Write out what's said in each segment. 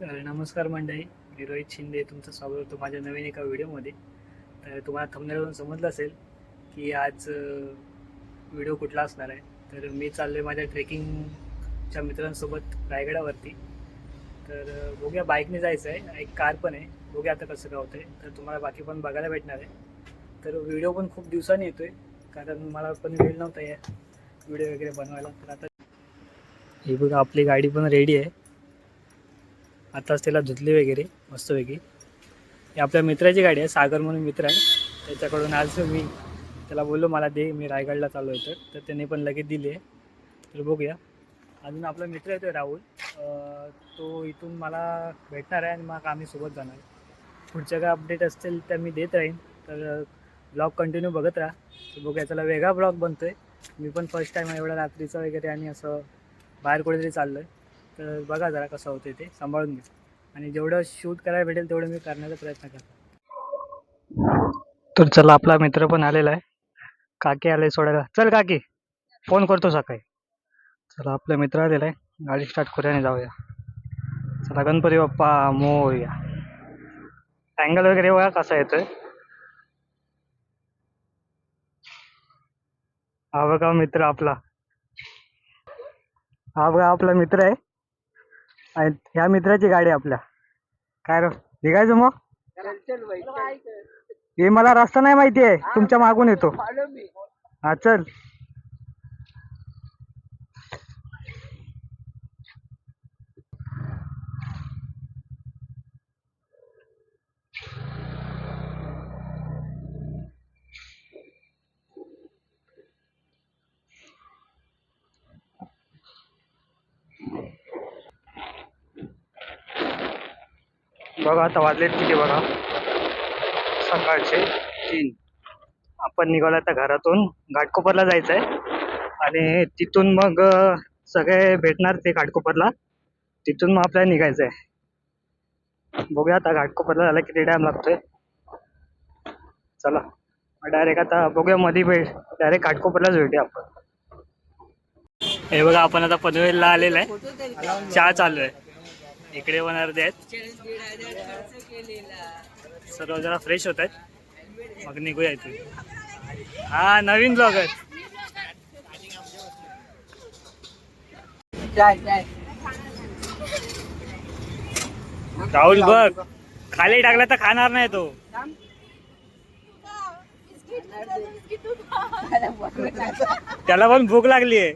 तर नमस्कार मंडळी मी रोहित शिंदे तुमचं स्वागत होतो माझ्या नवीन एका व्हिडिओमध्ये. तर तुम्हाला थंबनेलवरून समजलं असेल की आज व्हिडिओ कुठला असणार आहे. तर मी चाललो आहे माझ्या ट्रेकिंगच्या मित्रांसोबत रायगडावरती. तर बघूया बाईकने जायचं आहे. एक कार पण आहे. बघूया आता कसं काय होतं आहे तर तुम्हाला बाकी पण बघायला भेटणार आहे. तर व्हिडिओ पण खूप दिवसांनी येतो आहे कारण मला पण वेळ नव्हता या व्हिडिओ वगैरे बनवायला. तर आता ही बघा आपली गाडी पण रेडी आहे. आताच त्याला धुतली वगैरे मस्तपैकी. ही आपल्या मित्राची गाडी आहे सागर म्हणून मित्र आहे. त्याच्याकडून आज मी त्याला बोललो मला दे मी रायगडला चाललो आहे तर. तर त्याने पण लगेच दिली आहे. तर बघूया. अजून आपला मित्र येतो राहुल. तो इथून मला भेटणार आहे आणि मग आम्ही सोबत जाणार पुढच्या काय अपडेट असतील तर मी देत राहीन. तर ब्लॉग कंटिन्यू बघत राहा. तर बघूया त्याला वेगळा ब्लॉग बनतो आहे मी पण फर्स्ट टाईम एवढा रात्रीचा वगैरे आणि असं बाहेर कुठेतरी चाललो आहे तर बघा जरा कसं होतं ते सांभाळून घ्या. आणि जेवढं शूट करायला भेटेल तेवढं मी करण्याचा प्रयत्न करतो. तर चला आपला मित्र पण आलेला आहे. काकी आले सोडायला. चल काकी फोन करतो सकाळी. चला आपला मित्र आलेला आहे. गाडी स्टार्ट करूया आणि जाऊया. चला गणपती बाप्पा मोया अँगल वगैरे बघा कसा येतोय. हा बघा मित्र आपला. हा बघा आपला मित्र आहे. आणि ह्या मित्राची गाडी आहे आपल्या. काय रे? निघायचं मग? हे मला रस्ता नाही माहिती आहे. तुमच्या मागून येतो. हा चल. बघा आता वाजलेत किती बघा. सकाळचे तीन. आपण निघालो आता घरातून. घाटकोपरला जायचं आहे आणि तिथून मग सगळे भेटणार ते घाटकोपरला. तिथून मग आपल्याला निघायचं आहे बघूया आता घाटकोपरला झाला किती टाइम लागतोय. चला. डायरेक्ट आता बघूया मध्ये भेट. डायरेक्ट घाटकोपरलाच भेटूया आपण. हे बघा आपण आता पनवेलला आलेलं आहे. चहा चालू आहे. इकडे पण आहेत. सर्व जरा फ्रेश होत आहेत. मग निघूया इथे हा नवीन ब्लॉगर राहुल बघ. खाली टाकला तर खाणार नाही तो. त्याला पण भूक लागली आहे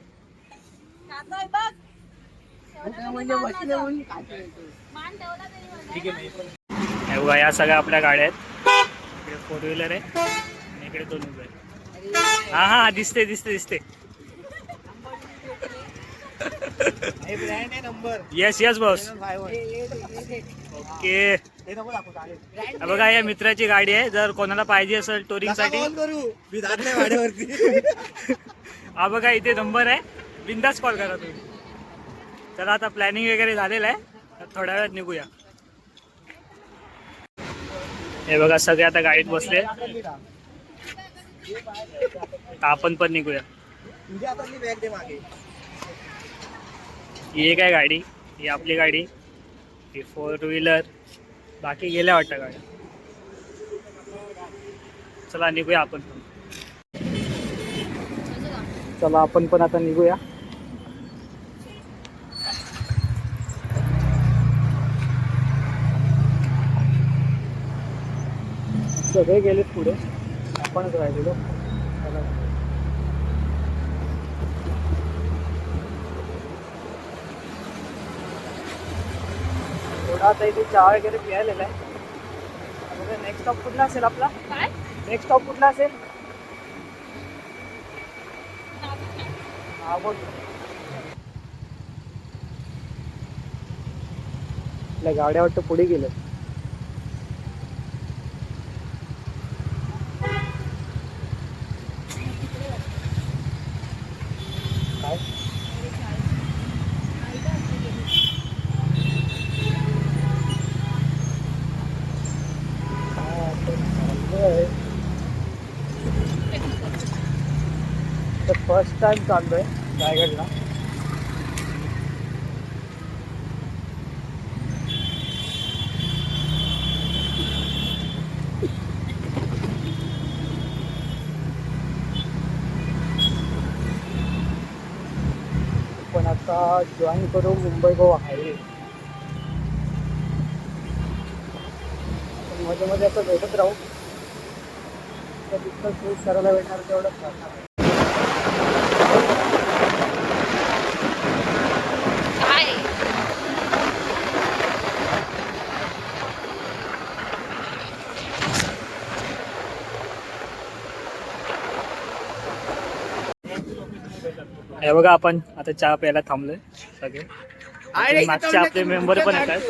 बघा या सगळ्या आपल्या गाड्या आहेत. इकडे फोर व्हीलर आहे आणि इकडे दोन व्हीलर आहे. हा हा दिसते दिसते दिसते येस येस बॉस ओके बघा या मित्राची गाडी आहे. जर कोणाला पाहिजे असेल टोरिंगसाठी. हा बघा इथे नंबर आहे. बिंदास कॉल करा तुम्ही. चला आता प्लॅनिंग वगैरे झालेलं आहे. तर थोड्या वेळात निघूया. हे बघा सगळे आता गाडीत बसले. आपण पण निघूया. ही एक आहे गाडी ही आपली गाडी ही फोर व्हीलर बाकी गेल्या वाटतं गाड्या. चला निघूया आपण पण. चला आपण पण आता निघूया. सगळे गेलेत पुढे. आपणच राहिलेलो. थोडा आता इथे चहा वगैरे पियालेला आहे. नेक्स्ट स्टॉप कुठला असेल आपला? नेक्स्ट स्टॉप कुठला असेल? हा बोल. आपल्या गाड्या वाटतं पुढे गेलं टाइम चाललो आहे. रायगडला पण आता जॉईन करू मुंबई गोवा हायवे मध्ये मध्ये असं भेटत राहू. तर तिथं सूट करायला भेटणार तेवढंच राहणार. हे बघा आपण आता चहा प्यायला थांबलोय सगळे. मागचे आपले मेंबर पण येतात.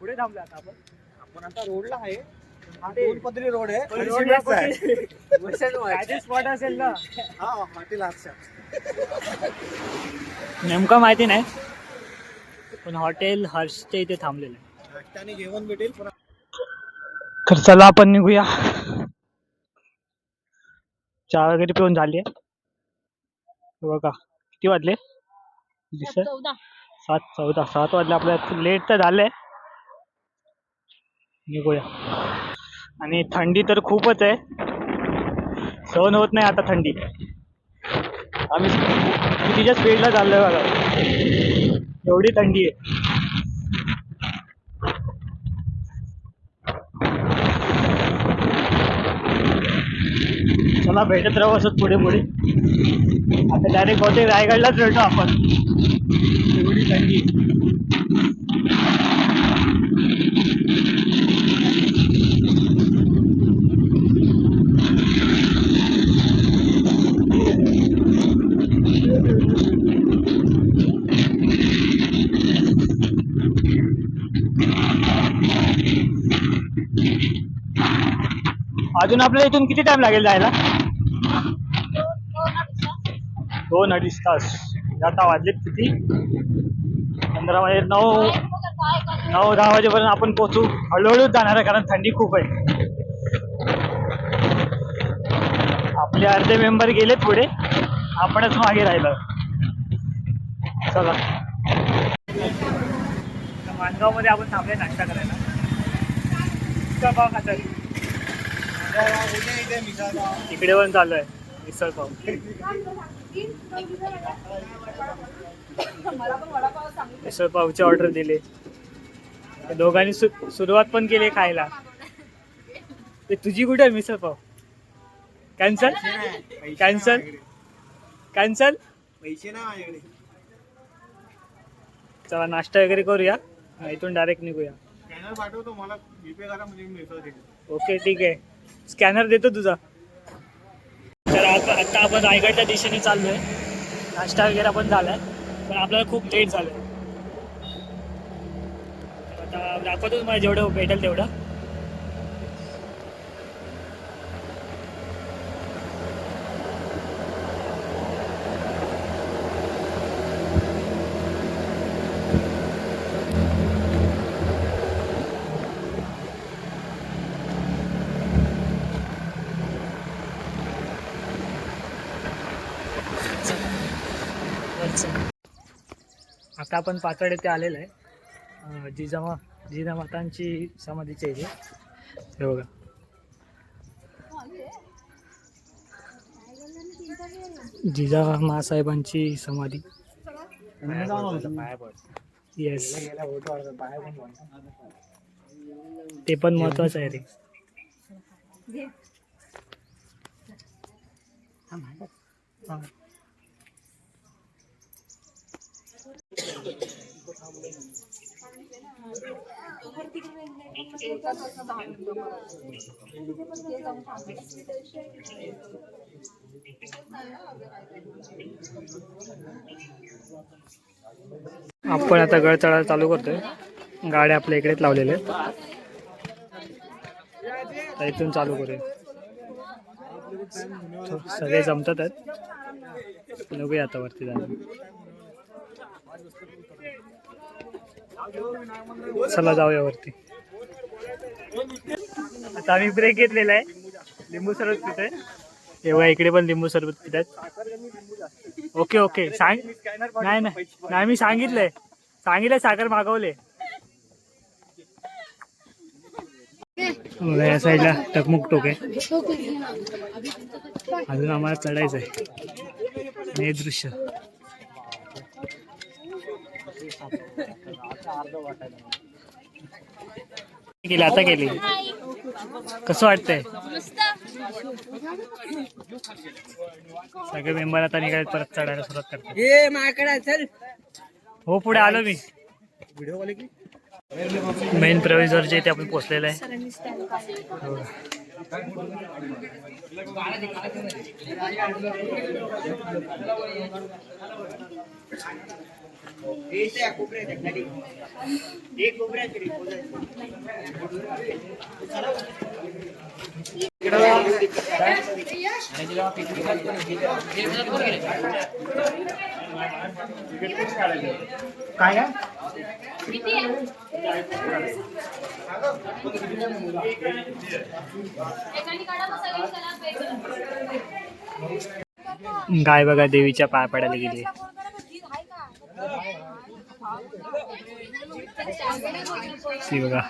पुढे थांबले आता आपण. आपण आता रोडला आहे. हा पदरी रोड स्पॉट असेल ना. हा नेमका माहिती नाही. पण हॉटेल हर्षच्या इथे थांबलेलं आहे. जेवण भेटेल तर चला आपण निघूया. चहा वगैरे पिऊन झाली आहे. बघा किती वाजले? सात चौदा. सात वाजले. आपल्या लेट तर झालंय निघूया. आणि थंडी तर खूपच आहे. सहन होत नाही आता थंडी. आम्ही कितीच्या स्पीडला चाललोय बघा. एवढी थंडी आहे. मला भेटत राहू असं पुढे पुढे. आता डायरेक्ट बहुतेक रायगडलाच भेटू आपण. एवढी थंडी अजून आपल्याला इथून किती टाइम लागेल जायला? दोन अडीच तास. आता वाजलेत किती? पंधरा वाजे नऊ नऊ दहा वाजेपर्यंत आपण पोहोचू. हळूहळूच जाणार आहे कारण थंडी खूप आहे. आपले अर्धे मेंबर गेलेत पुढे. आपणच मागे राहिलं चला. माणगावमध्ये आपण थांबले नाश्ता करायला. मिसळ पाव खातात इकडे पण चालू आहे. मिसळ पाव. मिसळ पावची ऑर्डर दिली. दोघांनी सु- सुरुवात पण केली खायला. ते तुझी कुठे आहे misal pav? Cancel? Cancel? Cancel? पैसे नाही चला नाश्ता वगैरे करूया. इथून डायरेक्ट निघूया. स्कॅनर पाठवतो मला जीपे करा म्हणजे ओके ठीक आहे. स्कॅनर देतो तुझा. तर आता आपण रायगडच्या दिशेने चाललोय. नाश्ता वगैरे पण झालाय. पण आपल्याला खूप लेट झालंय. आता दाखवतो मला जेवढं भेटेल तेवढं. आता आपण पाचड येथे आलेलं आहे. जिजामा जिजामातांची समाधीची आहे इथे. हे बघा. जिजा साहेबांची समाधी. येस ते पण महत्वाचं आहे रे. आपण आता गळ चढायला चालू करतोय. गाड्या आपल्या इकडेच लावलेल्या आहेत. इथून चालू करूया. सगळे जमतात आहेत. बघूया आता वरती जाणं चला जाऊया वरती. आता आम्ही ब्रेक घेतलेला आहे. लिंबू सरबत पितोय. तेव्हा इकडे पण लिंबू सरबत पितात. Okay okay. सांग नाही नाही. नाही मी सांगितलंय. सांगितलंय साखर मागवले या साईडला टकमुक टोक आहे. अजून आम्हाला चढायचं आहे हे दृश्य. केली आता केली कसं वाटतंय? सगळे मेंबर आता निघाले परत चढायला सुरुवात करतात. हो पुढे आलो मी. व्हिडिओ वाले की? मेन प्रवेशद्वार जे इथे आपण पोहोचलेलं आहे. हो. काय गाय बघा देवीच्या पाय पडायला गेली बघा.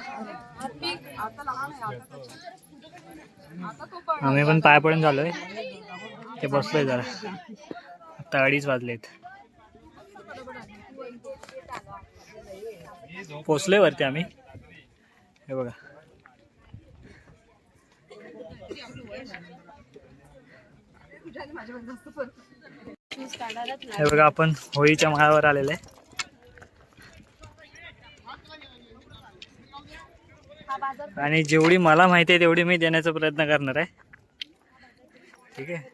आम्ही पण पाय पडून झालोय. ते बसलोय जरा. आता अडीच वाजलेत. पोचले वरती आम्ही. हे बघा. हे बघा आपण होळीच्या माळावर आलेले. आणि जेवढी मला माहिती आहे तेवढी मी देण्याचा प्रयत्न करणार आहे. ठीक आहे?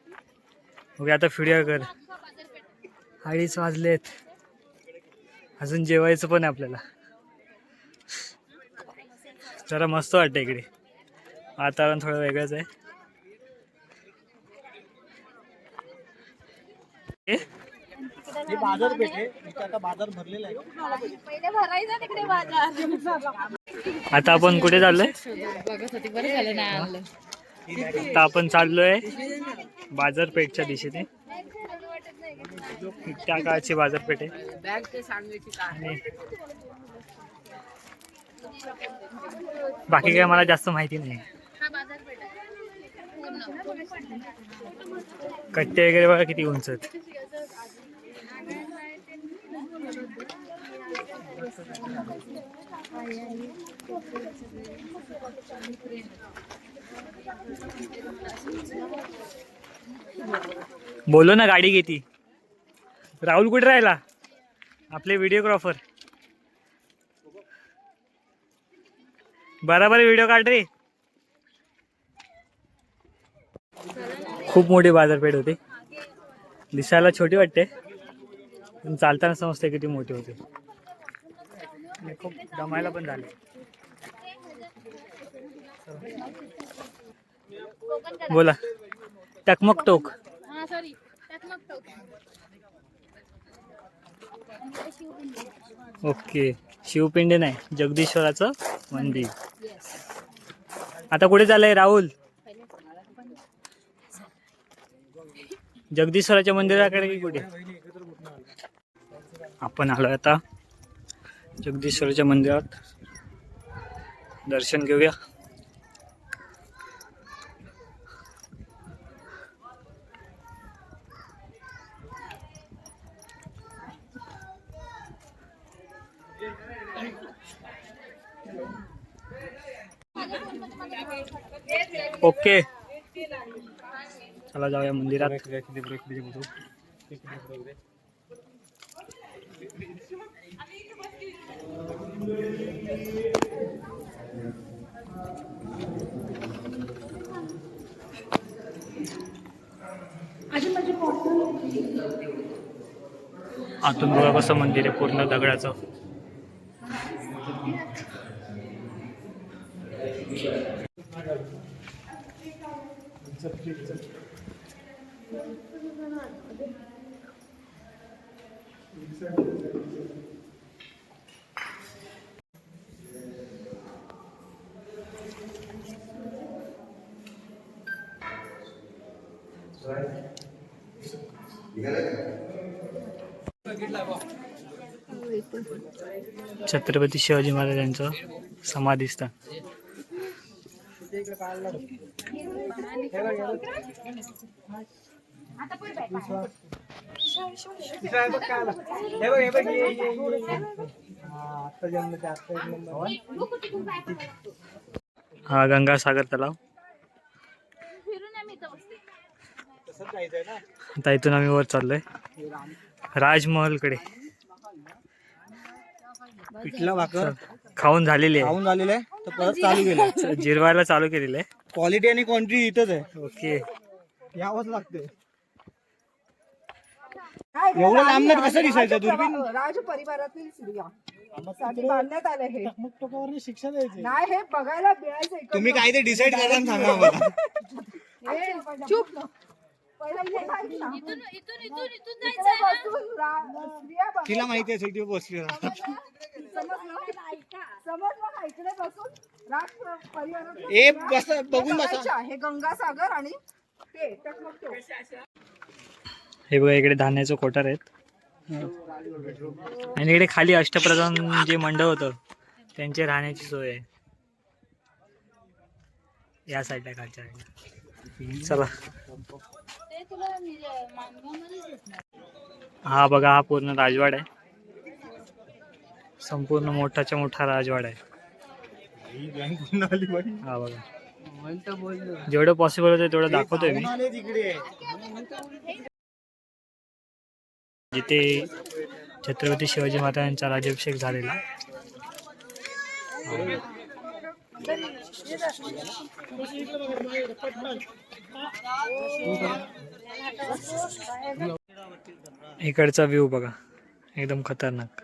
मग आता फिरूया कर. अडीच वाजलेत. अजून जेवायचं पण आहे आपल्याला. जरा मस्त वाटतं इकडे. वातावरण थोडं वेगळंच आहे. ए? हे बाजारपेठ आहे. इथे आता बाजार भरलेला आहे. पहिले भरायचा तिकडे बाजार. आता आपण कुठे चाललोय? आता आपण चाललोय बाजारपेठच्या दिशेने. त्या काळची बाजारपेठ आहे. बाकी काय? मला जास्त माहिती नाही. कट्टे वगैरे बघा किती उंच आहेत. बोलो ना गाडी घेती राहुल कुठे राहिला? आपले व्हिडिओग्राफर बराबर व्हिडिओ काढ रे. खूप मोठी बाजारपेठ होती. दिसायला छोटी वाटते. पण चालताना समजते किती मोठी होती. खूप दमायला पण झाले. बोला. टकमक टोक हा सॉरी त्यात मग टोक ओके. शिवपिंड नाही जगदीश्वराचं मंदिर. आता कुठे चाललंय राहुल? जगदीश्वराच्या मंदिराकडे की कुठे? आपण आलो आता जगदीश्वराच्या मंदिरात. दर्शन घेऊया. ओके. चला जाऊया मंदिरात. आतून बघा कसं मंदिर आहे पूर्ण दगडाचं. छत्रपती शिवाजी महाराजांचं समाधीस्थान. हा गंगासागर तलाव. फिरून आम्ही इथं बसते आता इथून आम्ही वर चाललोय. राजमहलकडे. पिठला भाकर. खाऊन झालेली खाऊन झालेलं आहे तर परत चालू केलं आहे जिरवायला चालू केलेलं आहे. क्वालिटी आणि क्वांटिटी इथंच आहे. ओके. यावंच लागते एवढं लांबण्यात कसं दिसायचं? दुर्बीन राज परिवारातील स्त्रिया. साठी बांधण्यात आले हे शिक्षा द्यायचे नाही हे बघायला मिळायचं. तुम्ही काय ते डिसाईड करा आणि सांगा हे, चुप. तिला माहिती असेल ती बसली ए बस बघून बसा. हे गंगासागर आणि. हे बघा इकडे धान्याचं कोठार आहेत. आणि इकडे खाली अष्टप्रधान जे मंडळ होतं त्यांचे राहण्याची सोय आहे. या साईडला खालच्या साईडला चला. हा बघा हा पूर्ण राजवाड आहे. संपूर्ण मोठाच्या मोठा राजवाड आहे. हा बघा. जेवढं पॉसिबल होतं तेवढं दाखवतोय मी. जिथे छत्रपती शिवाजी महाराजांचा राज्याभिषेक झालेला. इकडचा व्ह्यू बघा. एकदम खतरनाक.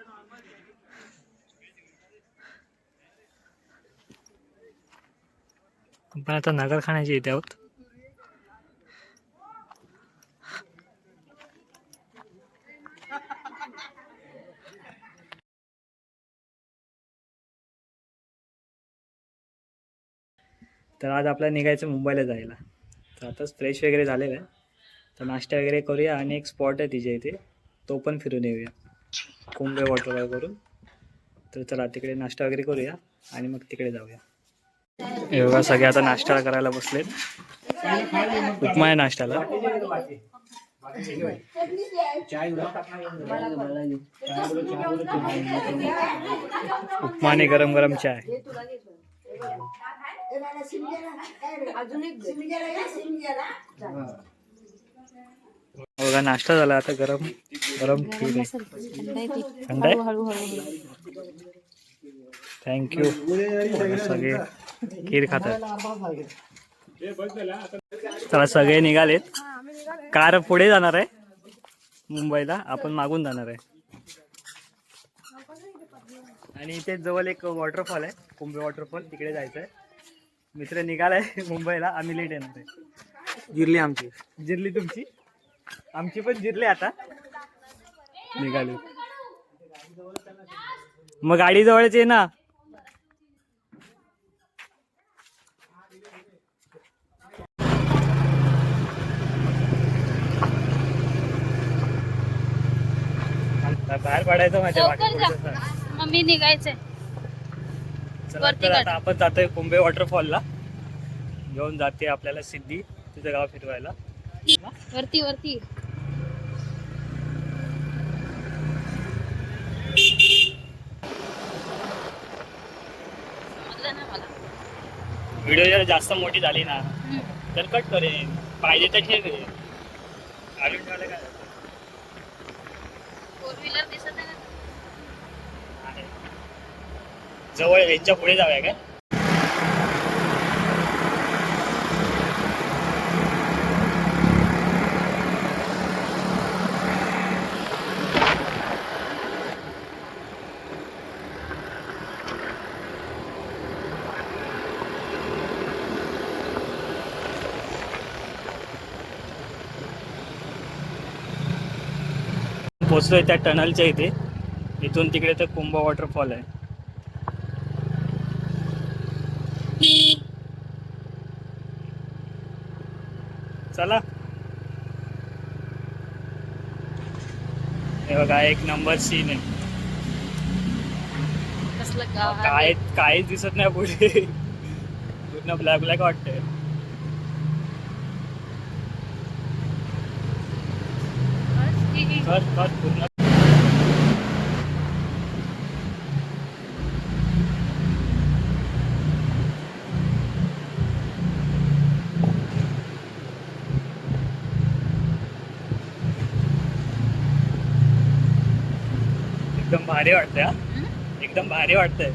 आपण आता नगरखान्याची इथे आहोत. तर आज आपल्याला निघायचं मुंबईला जायला. तर आताच फ्रेश वगैरे झालेलं आहे. तर नाश्ता वगैरे करूया आणि एक स्पॉट आहे तिच्या इथे. तो पण फिरून येऊया. कुंभे वॉटर करून तर चला तिकडे नाश्ता वगैरे करूया आणि मग तिकडे जाऊया. एवढा सगळे आता नाश्ता करायला बसलेत. उपमा आहे नाश्त्याला. उपमा आणि गरम गरम चाय. बघा नाश्ता झाला आता गरम गरम खीर आहे. थंड आहे थँक्यू सगळे खीर खातात. चला सगळे निघालेत. कार पुढे जाणार आहे. मुंबईला आपण मागून जाणार आहे. आणि इथे जवळ एक वॉटरफॉल आहे. कुंभे वॉटरफॉल तिकडे जायचं आहे मित्र निघालाय मुंबईला. आम्ही लेट येणार आहे. जिरली आमची. जिरली तुमची? आमची पण जिरली आता. निघाली. मग गाडी जवळच आहे ना बाहेर पडायचं माझ्या लवकर जा. मम्मी निघायचंय. चला वरती तर काढ. आता आपण जातोय कुंभे वॉटरफॉलला घेऊन जाते आपल्याला सिद्धी तिचं गाव फिरवायला वरती वरती समजलं ना मला व्हिडिओ जर जास्त मोठी झाली ना हम्म. तर कट करेन पाहिजे तर ठेव घालून ठेवायला काय जातं? फोर व्हीलर दिसत आहे ना आहे. जवळ यांच्या पुढे जाऊया काय? पोचलोय त्या टनलच्या इथे. इथून तिकडे तर कुंभ वॉटरफॉल आहे. चला. हे बघा एक नंबर सीन आहे. काय काहीच दिसत नाही पुढे. पूर्ण ब्लॅक ब्लॅक वाटतंय. पूर्ण एकदम भारी वाटतंय हा. एकदम भारी वाटतंय.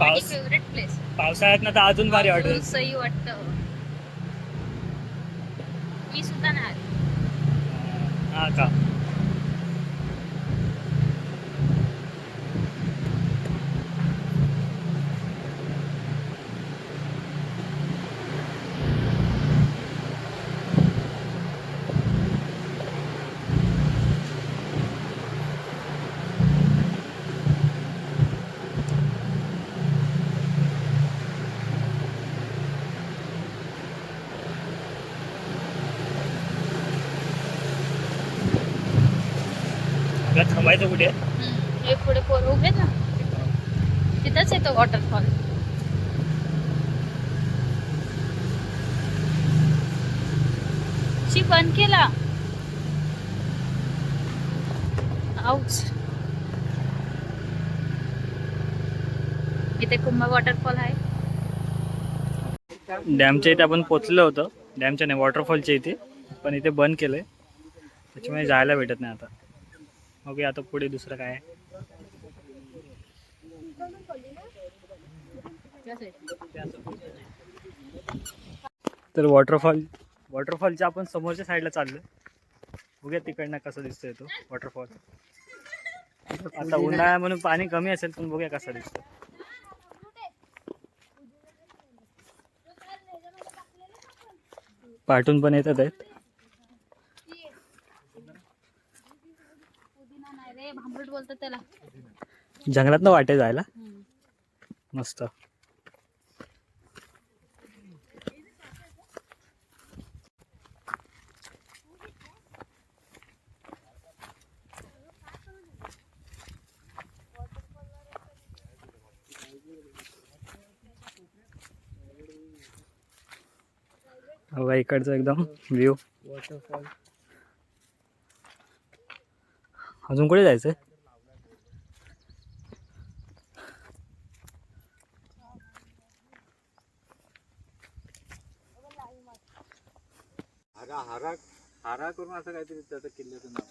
पाऊस फेवरेट प्लेस पावसाळ्यात ना तर अजून भारी वाटेल. सही वाटत. मी सुद्धा नाही आली. हा का? थांबायचं कुठे. हे पुढे पोरं उभे ना? तिथंच येतो वॉटरफॉल शी बंद केला. आऊच इथे कुंभ वॉटरफॉल आहे. डॅमच्या इथे आपण पोचलो होतो. डॅमच्या नाही वॉटरफॉलच्या इथे. पण इथे बंद केलंय. त्याच्यामुळे जायला भेटत नाही आता. ओके आता पुढे दुसरं काय आहे. तर वॉटरफॉल वॉटरफॉलच्या आपण समोरच्या साईडला चाललो बघूया तिकडनं कसं दिसतोय तो वॉटरफॉल. आता उन्हाळ्या म्हणून पाणी कमी असेल पण बघूया कसा दिसतो पाठून पण येतात आहेत. पुदिना नाही रे भांबरूट बोलतात त्याला. जंगलात ना वाटे जायला? मस्त. हवा इकडचा एकदम व्ह्यू अजून कुठे जायचंय? हारा हारा हारा करून असं काहीतरी त्याचं किल्ल्याचं नाव.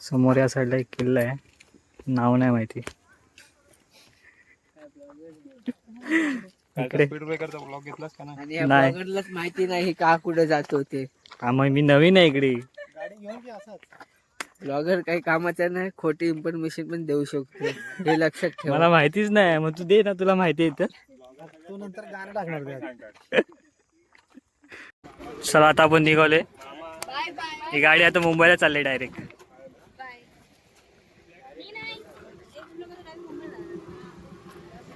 समोर या साईडला एक किल्ला आहे. नाव नाही माहिती. माहिती नाही का कुठे जातो ते. हा मग मी नवीन आहे इकडे. ब्लॉगर काही कामाचा नाही खोटी इन्फॉर्मेशन पण देऊ शकतो. हे लक्षात ठेवा. मला माहितीच नाही मग तू दे ना तुला माहिती आहे तर. तू नंतर गाणं टाकणार त्यात. चला आता आपण निघालोय. ही गाडी आता मुंबईला चालली डायरेक्ट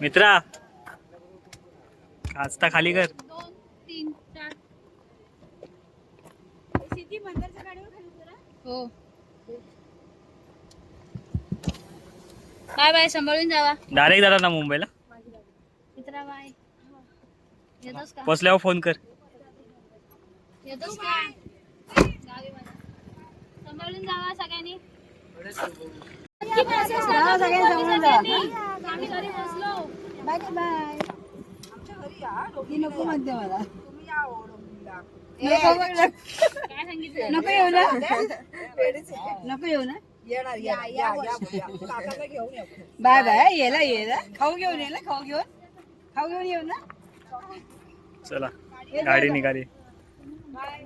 मित्रा आस्ता खाली कर. दोन तीन चार. हो. बाय बाय सांभाळून जावा. डायरेक्ट झाला ना मुंबईला. मित्रा बाय येतोस का? पोचल्यावर फोन कर. येतोस का? गावी मला. सांभाळून जावा सगळ्यांनी. आम्ही घरी बसलो. Bye bye. ती नको म्हणते मला. नको येऊ ना. नको येऊ ना. Bye bye. येला येला. खाऊ घेऊन येला खाऊ घेऊन. खाऊ घेऊन येऊ ना. चला. गाडी निघाली. बाय.